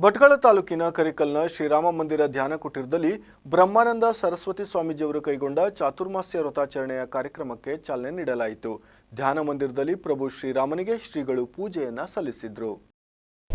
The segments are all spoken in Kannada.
ಭಟ್ಕಳ ತಾಲೂಕಿನ ಕರಿಕಲ್ನ ಶ್ರೀರಾಮ ಮಂದಿರ ಧ್ಯಾನ ಕುಟೀರದಲ್ಲಿ ಬ್ರಹ್ಮಾನಂದ ಸರಸ್ವತಿ ಸ್ವಾಮೀಜಿಯವರು ಕೈಗೊಂಡ ಚಾತುರ್ಮಾಸ್ಯ ವ್ರತಾಚರಣೆಯ ಕಾರ್ಯಕ್ರಮಕ್ಕೆ ಚಾಲನೆ ನೀಡಲಾಯಿತು. ಧ್ಯಾನ ಮಂದಿರದಲ್ಲಿ ಪ್ರಭು ಶ್ರೀರಾಮನಿಗೆ ಶ್ರೀಗಳು ಪೂಜೆಯನ್ನ ಸಲ್ಲಿಸಿದ್ರು.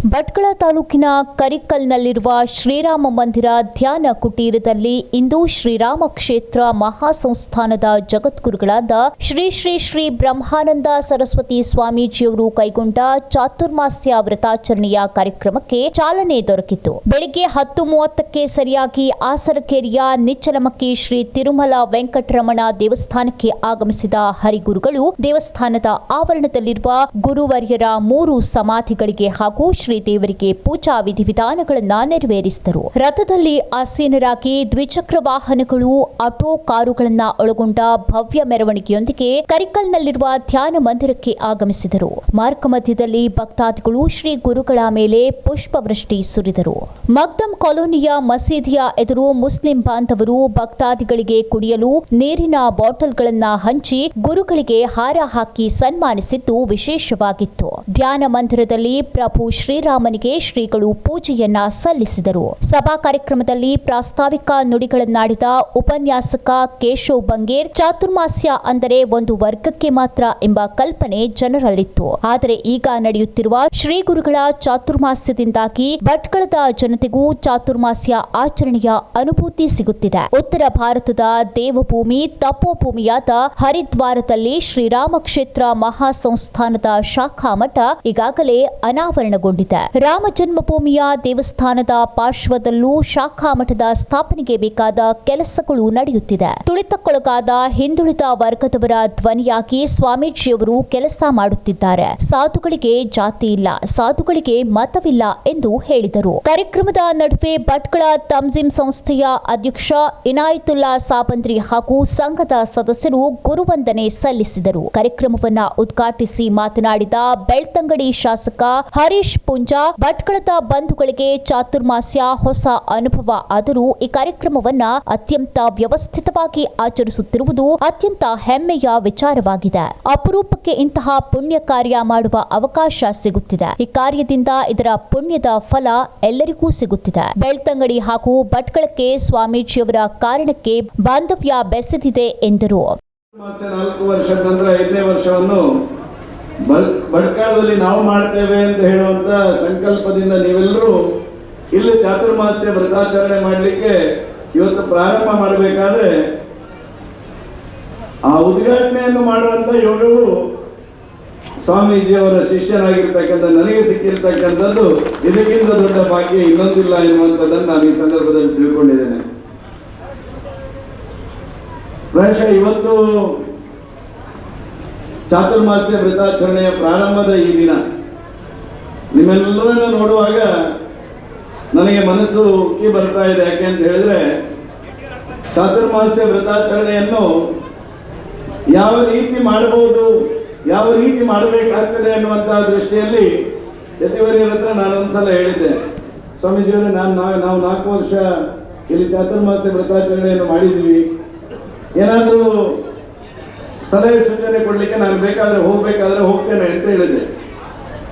ಭಟ್ಕಳ ತಾಲೂಕಿನ ಕರಿಕಲ್ನಲ್ಲಿರುವ ಶ್ರೀರಾಮ ಮಂದಿರ ಧ್ಯಾನ ಕುಟೀರದಲ್ಲಿ ಇಂದು ಶ್ರೀರಾಮ ಕ್ಷೇತ್ರ ಮಹಾಸಂಸ್ಥಾನದ ಜಗದ್ಗುರುಗಳಾದ ಶ್ರೀ ಶ್ರೀ ಶ್ರೀ ಬ್ರಹ್ಮಾನಂದ ಸರಸ್ವತಿ ಸ್ವಾಮೀಜಿಯವರು ಕೈಗೊಂಡ ಚಾತುರ್ಮಾಸ್ಯ ವ್ರತಾಚರಣೆಯ ಕಾರ್ಯಕ್ರಮಕ್ಕೆ ಚಾಲನೆ ದೊರಕಿತು. ಬೆಳಗ್ಗೆ ಹತ್ತು ಮೂವತ್ತಕ್ಕೆ ಸರಿಯಾಗಿ ಆಸರಕೇರಿಯ ನಿಚ್ಚಲಮಕ್ಕಿ ಶ್ರೀ ತಿರುಮಲ ವೆಂಕಟರಮಣ ದೇವಸ್ಥಾನಕ್ಕೆ ಆಗಮಿಸಿದ ಹರಿಗುರುಗಳು ದೇವಸ್ಥಾನದ ಆವರಣದಲ್ಲಿರುವ ಗುರುವರ್ಯರ ಮೂರು ಸಮಾಧಿಗಳಿಗೆ ಹಾಗೂ ಶ್ರೀದೇವರಿಗೆ ಪೂಜಾ ವಿಧಿವಿಧಾನಗಳನ್ನು ನೆರವೇರಿಸಿದರು. ರಥದಲ್ಲಿ ಆಸೀನರಾಗಿ ದ್ವಿಚಕ್ರ ವಾಹನಗಳು, ಆಟೋ ಕಾರುಗಳನ್ನ ಒಳಗೊಂಡ ಭವ್ಯ ಮೆರವಣಿಗೆಯೊಂದಿಗೆ ಕರಿಕಲ್ನಲ್ಲಿರುವ ಧ್ಯಾನ ಮಂದಿರಕ್ಕೆ ಆಗಮಿಸಿದರು. ಮಾರ್ಗ ಮಧ್ಯದಲ್ಲಿ ಭಕ್ತಾದಿಗಳು ಶ್ರೀ ಗುರುಗಳ ಮೇಲೆ ಪುಷ್ಪವೃಷ್ಟಿ ಸುರಿದರು. ಮಗ್ದಂ ಕಾಲೋನಿಯ ಮಸೀದಿಯ ಎದುರು ಮುಸ್ಲಿಂ ಬಾಂಧವರು ಭಕ್ತಾದಿಗಳಿಗೆ ಕುಡಿಯಲು ನೀರಿನ ಬಾಟಲ್ಗಳನ್ನು ಹಂಚಿ ಗುರುಗಳಿಗೆ ಹಾರ ಹಾಕಿ ಸನ್ಮಾನಿಸಿದ್ದು ವಿಶೇಷವಾಗಿತ್ತು. ಧ್ಯಾನ ಮಂದಿರದಲ್ಲಿ ಪ್ರಭು ಶ್ರೀರಾಮನಿಗೆ ಶ್ರೀಗಳು ಪೂಜೆಯನ್ನ ಸಲ್ಲಿಸಿದರು. ಸಭಾ ಕಾರ್ಯಕ್ರಮದಲ್ಲಿ ಪ್ರಾಸ್ತಾವಿಕ ನುಡಿಗಳನ್ನಾಡಿದ ಉಪನ್ಯಾಸಕ ಕೇಶವ್ ಬಂಗೇರ್, ಚಾತುರ್ಮಾಸ್ಯ ಅಂದರೆ ಒಂದು ವರ್ಗಕ್ಕೆ ಮಾತ್ರ ಎಂಬ ಕಲ್ಪನೆ ಜನರಲ್ಲಿತ್ತು. ಆದರೆ ಈಗ ನಡೆಯುತ್ತಿರುವ ಶ್ರೀಗುರುಗಳ ಚಾತುರ್ಮಾಸ್ಯದಿಂದಾಗಿ ಭಟ್ಕಳದ ಜನತೆಗೂ ಚಾತುರ್ಮಾಸ್ಯ ಆಚರಣೆಯ ಅನುಭೂತಿ ಸಿಗುತ್ತಿದೆ. ಉತ್ತರ ಭಾರತದ ದೇವಭೂಮಿ, ತಪೋಭೂಮಿಯಾದ ಹರಿದ್ವಾರದಲ್ಲಿ ಶ್ರೀರಾಮ ಕ್ಷೇತ್ರ ಮಹಾಸಂಸ್ಥಾನದ ಶಾಖಾ ಮಠ ಈಗಾಗಲೇ ಅನಾವರಣಗೊಂಡಿದೆ. ರಾಮ ಜನ್ಮಭೂಮಿಯ ದೇವಸ್ಥಾನದ ಪಾರ್ಶ್ವದಲ್ಲೂ ಶಾಖಾ ಮಠದ ಸ್ಥಾಪನೆಗೆ ಬೇಕಾದ ಕೆಲಸಗಳು ನಡೆಯುತ್ತಿದೆ. ತುಳಿತಕ್ಕೊಳಗಾದ ಹಿಂದುಳಿದ ವರ್ಗದವರ ಧ್ವನಿಯಾಗಿ ಸ್ವಾಮೀಜಿಯವರು ಕೆಲಸ ಮಾಡುತ್ತಿದ್ದಾರೆ. ಸಾಧುಗಳಿಗೆ ಜಾತಿ ಇಲ್ಲ, ಸಾಧುಗಳಿಗೆ ಮತವಿಲ್ಲ ಎಂದು ಹೇಳಿದರು. ಕಾರ್ಯಕ್ರಮದ ನಡುವೆ ಭಟ್ಕಳ ತಂಜಿಂ ಸಂಸ್ಥೆಯ ಅಧ್ಯಕ್ಷ ಇನಾಯತುಲ್ಲಾ ಸಾಬಂದ್ರಿ ಹಾಗೂ ಸಂಘದ ಸದಸ್ಯರು ಗುರುವಂದನೆ ಸಲ್ಲಿಸಿದರು. ಕಾರ್ಯಕ್ರಮವನ್ನ ಉದ್ಘಾಟಿಸಿ ಮಾತನಾಡಿದ ಬೆಳ್ತಂಗಡಿ ಶಾಸಕ ಹರೀಶ್ ಭಟ್ಕಳದ ಬಂಧುಗಳಿಗೆ ಚಾತುರ್ಮಾಸ್ಯ, ಹೊಸ ಅನುಭವ ಆದರೂ ಈ ಕಾರ್ಯಕ್ರಮವನ್ನ ಅತ್ಯಂತ ವ್ಯವಸ್ಥಿತವಾಗಿ ಆಚರಿಸುತ್ತಿರುವುದು ಅತ್ಯಂತ ಹೆಮ್ಮೆಯ ವಿಚಾರವಾಗಿದೆ. ಅಪರೂಪಕ್ಕೆ ಇಂತಹ ಪುಣ್ಯ ಕಾರ್ಯ ಮಾಡುವ ಅವಕಾಶ ಸಿಗುತ್ತಿದೆ. ಈ ಕಾರ್ಯದಿಂದ ಇದರ ಪುಣ್ಯದ ಫಲ ಎಲ್ಲರಿಗೂ ಸಿಗುತ್ತಿದೆ. ಬೆಳ್ತಂಗಡಿ ಹಾಗೂ ಭಟ್ಕಳಕ್ಕೆ ಸ್ವಾಮೀಜಿಯವರ ಕಾರಣಕ್ಕೆ ಬಾಂಧವ್ಯ ಬೆಸೆದಿದೆ ಎಂದರು. ಬಲ್ ಭಟ್ಕಳದಲ್ಲಿ ನಾವು ಮಾಡ್ತೇವೆ ಅಂತ ಹೇಳುವಂತ ಸಂಕಲ್ಪದಿಂದ ನೀವೆಲ್ಲರೂ ಇಲ್ಲಿ ಚಾತುರ್ಮಾಸ್ಯ ವ್ರತಾಚರಣೆ ಮಾಡಲಿಕ್ಕೆ ಇವತ್ತು ಪ್ರಾರಂಭ ಮಾಡಬೇಕಾದ್ರೆ ಆ ಉದ್ಘಾಟನೆಯನ್ನು ಮಾಡುವಂತ ಯೋಗವು ಸ್ವಾಮೀಜಿಯವರ ಶಿಷ್ಯನಾಗಿರ್ತಕ್ಕಂಥ, ನನಗೆ ಸಿಕ್ಕಿರ್ತಕ್ಕಂಥದ್ದು ಇದಕ್ಕಿಂತ ದೊಡ್ಡ ಭಾಗ್ಯ ಇನ್ನೊಂದಿಲ್ಲ ಎನ್ನುವಂಥದ್ದನ್ನು ನಾನು ಈ ಸಂದರ್ಭದಲ್ಲಿ ತಿಳ್ಕೊಂಡಿದ್ದೇನೆ. ಪ್ರಾಯಶಃ ಇವತ್ತು ಚಾತುರ್ಮಾಸ್ಯ ವ್ರತಾಚರಣೆಯ ಪ್ರಾರಂಭದ ಈ ದಿನ. ನಿಮ್ಮೆಲ್ಲರನ್ನು ನೋಡುವಾಗ ನನಗೆ ಮನಸ್ಸು ಉಕ್ಕಿ ಬರ್ತಾ ಇದೆ. ಯಾಕೆ ಅಂತ ಹೇಳಿದ್ರೆ, ಚಾತುರ್ಮಾಸ್ಯ ವ್ರತಾಚರಣೆಯನ್ನು ಯಾವ ರೀತಿ ಮಾಡಬಹುದು, ಯಾವ ರೀತಿ ಮಾಡಬೇಕಾಗ್ತದೆ ಅನ್ನುವಂತಹ ದೃಷ್ಟಿಯಲ್ಲಿ ಯತಿವರಿಯರ ಹತ್ರ ನಾನು ಒಂದ್ಸಲ ಹೇಳಿದ್ದೆ. ಸ್ವಾಮೀಜಿಯವರೇ, ನಾನು ನಾವು ನಾಲ್ಕು ವರ್ಷ ಇಲ್ಲಿ ಚಾತುರ್ಮಾಸ್ಯ ವ್ರತಾಚರಣೆಯನ್ನು ಮಾಡಿದ್ವಿ. ಏನಾದರೂ ಸಲಹೆ ಸೂಚನೆ ಕೊಡಲಿಕ್ಕೆ ನಾನು ಬೇಕಾದ್ರೆ ಹೋಗ್ಬೇಕಾದ್ರೆ ಹೋಗ್ತೇನೆ ಅಂತ ಹೇಳಿದ್ದೆ.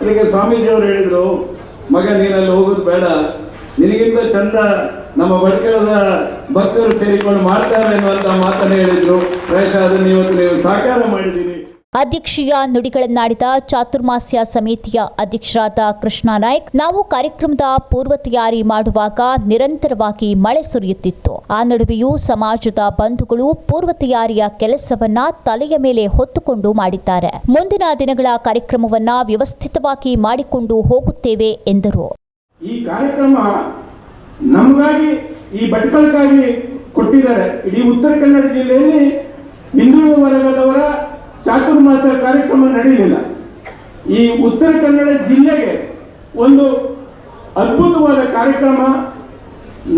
ಅದಕ್ಕೆ ಸ್ವಾಮೀಜಿಯವರು ಹೇಳಿದರು, ಮಗ, ನೀನಲ್ಲಿ ಹೋಗೋದು ಬೇಡ. ನಿನಗಿಂತ ಚಂದ ನಮ್ಮ ಬಡ್ಕಳದ ಭಕ್ತರು ಸೇರಿಕೊಂಡು ಮಾಡ್ತಾರೆ ಅನ್ನುವಂತ ಮಾತನ್ನು ಹೇಳಿದರು. ಪ್ರಾಯಶಃ ಅದನ್ನು ಇವತ್ತು ನೀವು ಸಾಕಾರ ಮಾಡಿದ್ದೀರಿ. ಅಧ್ಯಕ್ಷೀಯ ನುಡಿಗಳನ್ನಾಡಿದ ಚಾತುರ್ಮಾಸ್ಯ ಸಮಿತಿಯ ಅಧ್ಯಕ್ಷರಾದ ಕೃಷ್ಣ ನಾಯ್ಕ್, ನಾವು ಕಾರ್ಯಕ್ರಮದ ಪೂರ್ವ ತಯಾರಿ ಮಾಡುವಾಗ ನಿರಂತರವಾಗಿ ಮಳೆ ಸುರಿಯುತ್ತಿತ್ತು. ಆ ನಡುವೆಯೂ ಸಮಾಜದ ಬಂಧುಗಳು ಪೂರ್ವ ತಯಾರಿಯ ಕೆಲಸವನ್ನ ತಲೆಯ ಮೇಲೆ ಹೊತ್ತುಕೊಂಡು ಮಾಡಿದ್ದಾರೆ. ಮುಂದಿನ ದಿನಗಳ ಕಾರ್ಯಕ್ರಮವನ್ನ ವ್ಯವಸ್ಥಿತವಾಗಿ ಮಾಡಿಕೊಂಡು ಹೋಗುತ್ತೇವೆ ಎಂದರು. ಈ ಕಾರ್ಯಕ್ರಮ ನಮಗಾಗಿ ಈ ಕೊಟ್ಟಿದ್ದಾರೆ. ಇಡೀ ಉತ್ತರ ಕನ್ನಡ ಜಿಲ್ಲೆಯಲ್ಲಿ ಹಿಂದುಳಿದ ವರ್ಗದವರ ಚಾತುರ್ಮಾಸ ಕಾರ್ಯಕ್ರಮ ನಡೆಯಲಿಲ್ಲ. ಈ ಉತ್ತರ ಕನ್ನಡ ಜಿಲ್ಲೆಗೆ ಒಂದು ಅದ್ಭುತವಾದ ಕಾರ್ಯಕ್ರಮ.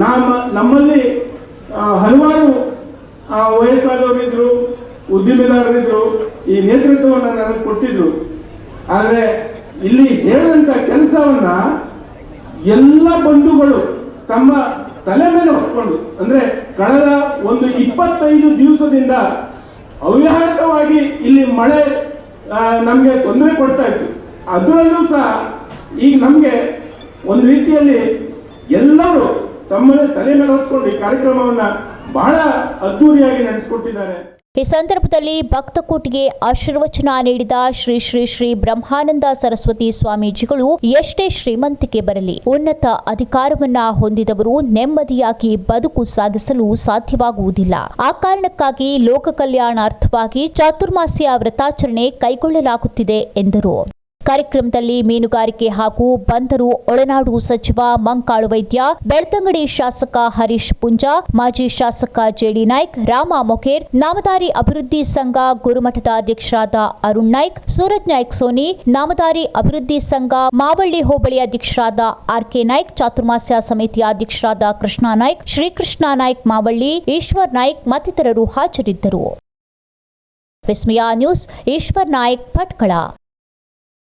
ನಮ್ಮ ನಮ್ಮಲ್ಲಿ ಹಲವಾರು ವಯಸ್ಸಾದವರಿದ್ದರು ಉದ್ಯಮಿದಾರರಿದ್ರು ಈ ನೇತೃತ್ವವನ್ನು ನನಗೆ ಕೊಟ್ಟಿದ್ರು. ಆದರೆ ಇಲ್ಲಿ ಹೇಳಿದಂಥ ಕೆಲಸವನ್ನು ಎಲ್ಲ ಬಂಧುಗಳು ತಮ್ಮ ತಲೆ ಮೇಲೆ ಹೊತ್ಕೊಂಡು, ಅಂದರೆ ಕಳೆದ ಒಂದು ಇಪ್ಪತ್ತೈದು ದಿವಸದಿಂದ ಅವ್ಯಾಹತವಾಗಿ ಇಲ್ಲಿ ಮಳೆ ನಮಗೆ ತೊಂದರೆ ಕೊಡ್ತಾ ಇತ್ತು. ಅದರಲ್ಲೂ ಸಹ ಈಗ ನಮಗೆ ಒಂದು ರೀತಿಯಲ್ಲಿ ಎಲ್ಲರೂ ತಮ್ಮ ತಲೆ ಮೇಲೆ ಹೊತ್ಕೊಂಡು ಈ ಕಾರ್ಯಕ್ರಮವನ್ನ ಬಹಳ ಅದ್ದೂರಿಯಾಗಿ ನಡೆಸಿಕೊಟ್ಟಿದ್ದಾರೆ. ಈ ಸಂದರ್ಭದಲ್ಲಿ ಭಕ್ತಕೂಟಿಗೆ ಆಶೀರ್ವಚನ ನೀಡಿದ ಶ್ರೀ ಶ್ರೀ ಶ್ರೀ ಬ್ರಹ್ಮಾನಂದ ಸರಸ್ವತಿ ಸ್ವಾಮೀಜಿಗಳು ಎಷ್ಟೇ ಶ್ರೀಮಂತಿಕೆ ಬರಲಿ ಉನ್ನತ ಅಧಿಕಾರವನ್ನ ಹೊಂದಿದವರು ನೆಮ್ಮದಿಯಾಗಿ ಬದುಕು ಸಾಗಿಸಲು ಸಾಧ್ಯವಾಗುವುದಿಲ್ಲ. ಆ ಕಾರಣಕ್ಕಾಗಿ ಲೋಕ ಕಲ್ಯಾಣಾರ್ಥವಾಗಿ ಚಾತುರ್ಮಾಸ್ಯ ವ್ರತಾಚರಣೆ ಕೈಗೊಳ್ಳಲಾಗುತ್ತಿದೆ ಎಂದರು. ಕಾರ್ಯಕ್ರಮದಲ್ಲಿ ಮೀನುಗಾರಿಕೆ ಹಾಗೂ ಬಂದರು ಒಳನಾಡು ಸಚಿವ ಮಂಕಾಳು ವೈದ್ಯ, ಬೆಳ್ತಂಗಡಿ ಶಾಸಕ ಹರೀಶ್ ಪುಂಜಾ, ಮಾಜಿ ಶಾಸಕ ಜೆಡಿ ನಾಯ್ಕ್, ರಾಮ ಮೊಖೇರ್ ನಾಮದಾರಿ ಅಭಿವೃದ್ಧಿ ಸಂಘ ಗುರುಮಠದ ಅಧ್ಯಕ್ಷರಾದ ಅರುಣ್ ನಾಯ್ಕ್, ಸೂರಜ್ ನಾಯ್ಕ್ ಸೋನಿ ನಾಮದಾರಿ ಅಭಿವೃದ್ಧಿ ಸಂಘ ಮಾವಳ್ಳಿ ಹೋಬಳಿ ಅಧ್ಯಕ್ಷರಾದ ಆರ್ ಕೆ ನಾಯ್ಕ್, ಚಾತುರ್ಮಾಸ್ಯ ಸಮಿತಿಯ ಅಧ್ಯಕ್ಷರಾದ ಕೃಷ್ಣ ನಾಯ್ಕ್, ಶ್ರೀಕೃಷ್ಣ ನಾಯ್ಕ್ ಮಾವಳ್ಳಿ, ಈಶ್ವರ್ ನಾಯ್ಕ್ ಮತ್ತಿತರರು ಹಾಜರಿದ್ದರು. ವಿಸ್ಮಯ ನ್ಯೂಸ್, ಈಶ್ವರ್ ನಾಯ್ಕ್, ಭಟ್ಕಳ.